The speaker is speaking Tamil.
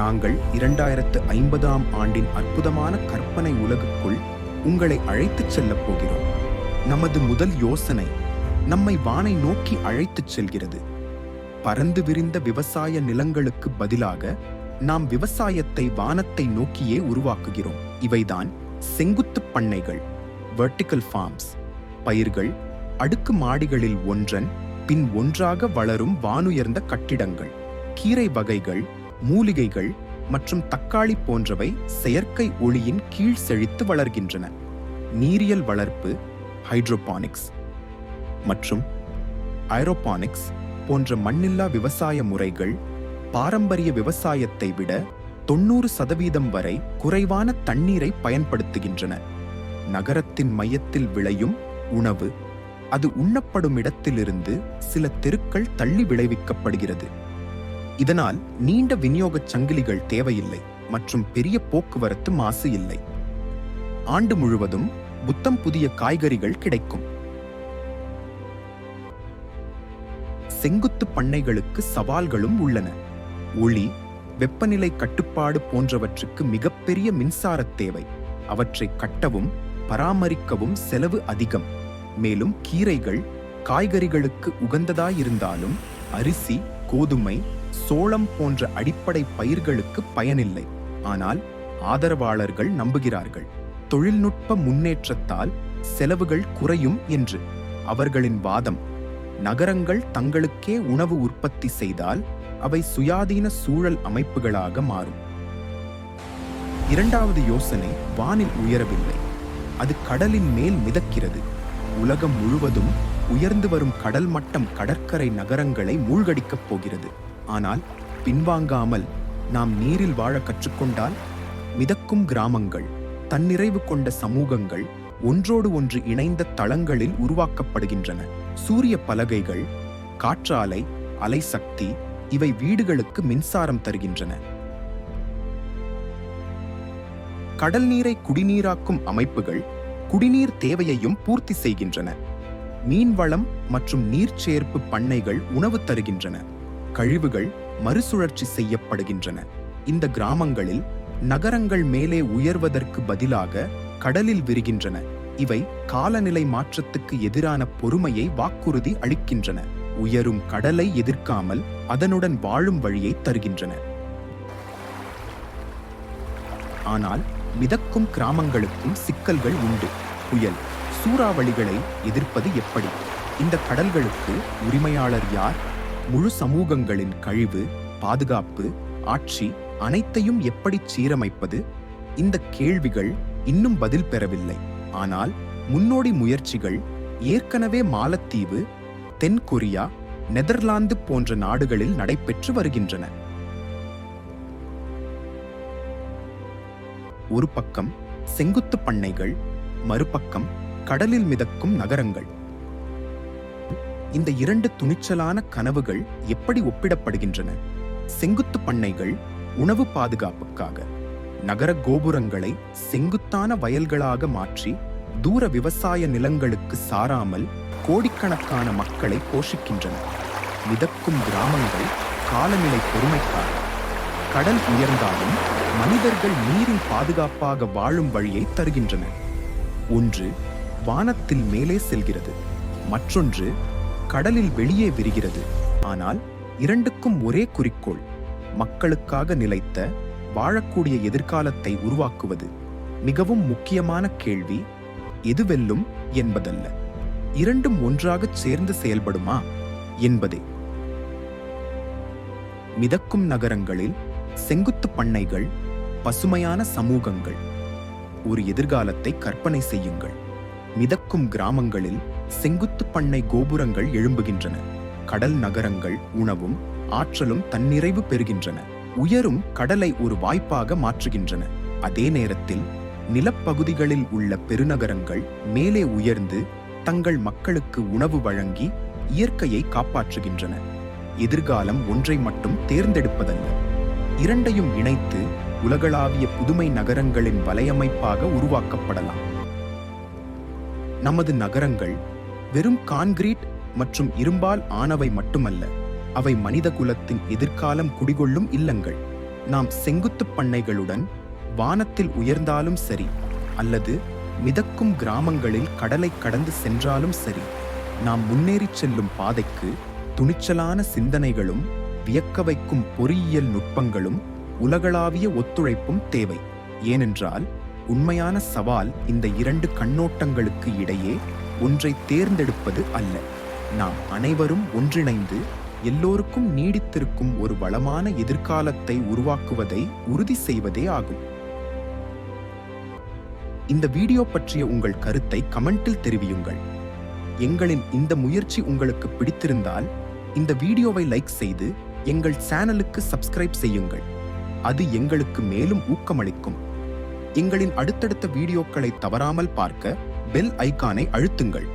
நாங்கள் இரண்டாயிரத்து ஐம்பதாம் ஆண்டின் அற்புதமான கற்பனை உலகுக்குள் உங்களை அழைத்துச் செல்லப் போகிறோம். நமது முதல் யோசனை நம்மை வானை நோக்கி அழைத்துச் செல்கிறது. பறந்து விரிந்த விவசாய நிலங்களுக்கு பதிலாக நாம் விவசாயத்தை வானத்தை நோக்கியே உருவாக்குகிறோம். இவைதான் செங்குத்து பண்ணைகள் வெர்டிக்கல் ஃபார்ம்ஸ் பயிர்கள் அடுக்கு மாடிகளில் ஒன்றன் பின் ஒன்றாக வளரும் வானுயர்ந்த கட்டிடங்கள். கீரை வகைகள் மூலிகைகள் மற்றும் தக்காளி போன்றவை செயற்கை ஒளியின் கீழ் செழித்து வளர்கின்றன. நீரியல் வளர்ப்பு ஹைட்ரோபானிக்ஸ் மற்றும் ஐரோபானிக்ஸ் போன்ற மண்ணில்லா விவசாய முறைகள் பாரம்பரிய விவசாயத்தை விட தொண்ணூறு சதவீதம் வரை குறைவான தண்ணீரை பயன்படுத்துகின்றன. நகரத்தின் மையத்தில் விளையும் உணவு அது உண்ணப்படும் இடத்திலிருந்து சில தெருக்கள் தள்ளி விளைவிக்கப்படுகிறது. இதனால் நீண்ட விநியோகச் சங்கிலிகள் தேவையில்லை மற்றும் பெரிய போக்குவரத்து மாசு இல்லை. ஆண்டு முழுவதும் புத்தம் புதிய காய்கறிகள் கிடைக்கும். செங்குத்து பண்ணைகளுக்கு சவால்களும் உள்ளன. ஒளி வெப்பநிலை கட்டுப்பாடு போன்றவற்றுக்கு மிகப்பெரிய மின்சார தேவை. அவற்றை கட்டவும் பராமரிக்கவும் செலவு அதிகம். மேலும் கீரைகள் காய்கறிகளுக்கு உகந்ததாயிருந்தாலும் அரிசி கோதுமை சோளம் போன்ற அடிப்படை பயிர்களுக்கு பயனில்லை. ஆனால் ஆதரவாளர்கள் நம்புகிறார்கள். தொழில்நுட்ப முன்னேற்றத்தால் செலவுகள் குறையும் என்று. அவர்களின் வாதம் நகரங்கள் தங்களுக்கே உணவு உற்பத்தி செய்தால் அவை சுயாதீன சூழல் அமைப்புகளாக மாறும். இரண்டாவது யோசனை வானில் உயரவில்லை. அது கடலின் மேல் மிதக்கிறது. உலகம் முழுவதும் உயர்ந்து வரும் கடல் மட்டம் கடற்கரை நகரங்களை மூழ்கடிக்கப் போகிறது. ஆனால் பின்வாங்காமல் நாம் நீரில் வாழ கற்றுக்கொண்டால் மிதக்கும் கிராமங்கள் தன்னிறைவு கொண்ட சமூகங்கள் ஒன்றோடு ஒன்று இணைந்த தளங்களில் உருவாக்கப்படுகின்றன. சூரிய பலகைகள் காற்றாலை அலைசக்தி இவை வீடுகளுக்கு மின்சாரம் தருகின்றன. கடல் நீரை குடிநீராக்கும் அமைப்புகள் குடிநீர் தேவையையும் பூர்த்தி செய்கின்றன. மீன்வளம் மற்றும் நீர்ச்சேர்ப்பு பண்ணைகள் உணவு தருகின்றன. கழிவுகள் மறுசுழற்சி செய்யப்படுகின்றன. இந்த கிராமங்களில் நகரங்கள் மேலே உயர்வதற்கு பதிலாக கடலில் விரிகின்றன. இவை காலநிலை மாற்றத்துக்கு எதிரான பொறுமையை வாக்குறுதி அளிக்கின்றன. உயரும் கடலை எதிர்க்காமல் அதனுடன் வாழும் வழியை தருகின்றன. ஆனால் மிதக்கும் கிராமங்களுக்கும் சிக்கல்கள் உண்டு. புயல் சூறாவளிகளை எதிர்ப்பது எப்படி? இந்த கடல்களுக்கு உரிமையாளர் யார்? முழு சமூகங்களின் கழிவு பாதுகாப்பு ஆட்சி அனைத்தையும் எப்படி சீரமைப்பது? இந்த கேள்விகள் இன்னும் பதில் பெறவில்லை. ஆனால் முன்னோடி முயற்சிகள் ஏற்கனவே மாலத்தீவு தென் கொரியா நெதர்லாந்து போன்ற நாடுகளில் நடைபெற்று வருகின்றன. ஒரு பக்கம் செங்குத்து பண்ணைகள் மறுபக்கம் கடலில் மிதக்கும் நகரங்கள். இந்த இரண்டு துணிச்சலான கனவுகள் எப்படி ஒப்பிடப்படுகின்றன? செங்குத்து பண்ணைகள் உணவு பாதுகாப்புக்காக. நகர கோபுரங்களை செங்குத்தான வயல்களாக மாற்றி தூர விவசாய நிலங்களுக்கு சாராமல் கோடிக்கணக்கான மக்களை போஷிக்கின்றன. மிதக்கும் கிராமங்கள் காலநிலை பொறுமைக்காக. கடல் உயர்ந்தாலும் மனிதர்கள் நீரின் பாதுகாப்பாக வாழும் வழியை தருகின்றன. ஒன்று வானத்தில் மேலே செல்கிறது. மற்றொன்று கடலில் வெளியே விரிகிறது. ஆனால் இரண்டுக்கும் ஒரே குறிக்கோள் மக்களுக்காக நிலைத்த வாழக்கூடிய எதிர்காலத்தை உருவாக்குவது. மிகவும் முக்கியமான கேள்வி எது வெல்லும் என்பதல்ல. இரண்டும் ஒன்றாகச் சேர்ந்து செயல்படுமா என்பதே. மிதக்கும் நகரங்களில் செங்குத்து பண்ணைகள் பசுமையான சமூகங்கள். ஒரு எதிர்காலத்தை கற்பனை செய்யுங்கள். மிதக்கும் கிராமங்களில் செங்குத்து பண்ணை கோபுரங்கள் எழும்புகின்றன. கடல் நகரங்கள் உணவும் ஆற்றலும் தன்னிறைவு பெறுகின்றன. உயரும் கடலை ஒரு வாய்ப்பாக மாற்றுகின்றன. அதே நேரத்தில் நிலப்பகுதிகளில் உள்ள பெருநகரங்கள் மேலே உயர்ந்து தங்கள் மக்களுக்கு உணவு வழங்கி இயற்கையை காப்பாற்றுகின்றன. எதிர்காலம் ஒன்றை மட்டும் தேர்ந்தெடுப்பதல்ல. இரண்டையும் இணைத்து உலகளாவிய புதுமை நகரங்களின் வலையமைப்பாக உருவாக்கப்படலாம். நமது நகரங்கள் வெறும் கான்கிரீட் மற்றும் இரும்பால் ஆனவை மட்டுமல்ல அவை மனித குலத்தின் எதிர்காலம் குடிகொள்ளும் இல்லங்கள். நாம் செங்குத்துப் பண்ணைகளுடன் வானத்தில் உயர்ந்தாலும் சரி அல்லது மிதக்கும் கிராமங்களில் கடலை கடந்து சென்றாலும் சரி நாம் முன்னேறிச் செல்லும் பாதைக்கு துணிச்சலான சிந்தனைகளும் வியக்க வைக்கும் பொறியியல் நுட்பங்களும் உலகளாவிய ஒத்துழைப்பும் தேவை. ஏனென்றால் உண்மையான சவால் இந்த இரண்டு கண்ணோட்டங்களுக்கு இடையே ஒன்றை தேர்ந்தெடுப்பது அல்ல. நாம் அனைவரும் ஒன்றிணைந்து எல்லோருக்கும் நீடித்திருக்கும் ஒரு வளமான எதிர்காலத்தை உருவாக்குவதை உறுதி செய்வதே ஆகும். இந்த வீடியோ பற்றிய உங்கள் கருத்தை கமெண்டில் தெரிவியுங்கள். எங்களின் இந்த முயற்சி உங்களுக்கு பிடித்திருந்தால் இந்த வீடியோவை லைக் செய்து எங்கள் சேனலுக்கு சப்ஸ்கிரைப் செய்யுங்கள். அது எங்களுக்கு மேலும் ஊக்கமளிக்கும். எங்களின் அடுத்தடுத்த வீடியோக்களை தவறாமல் பார்க்க பெல் ஐக்கானை அழுத்துங்கள்.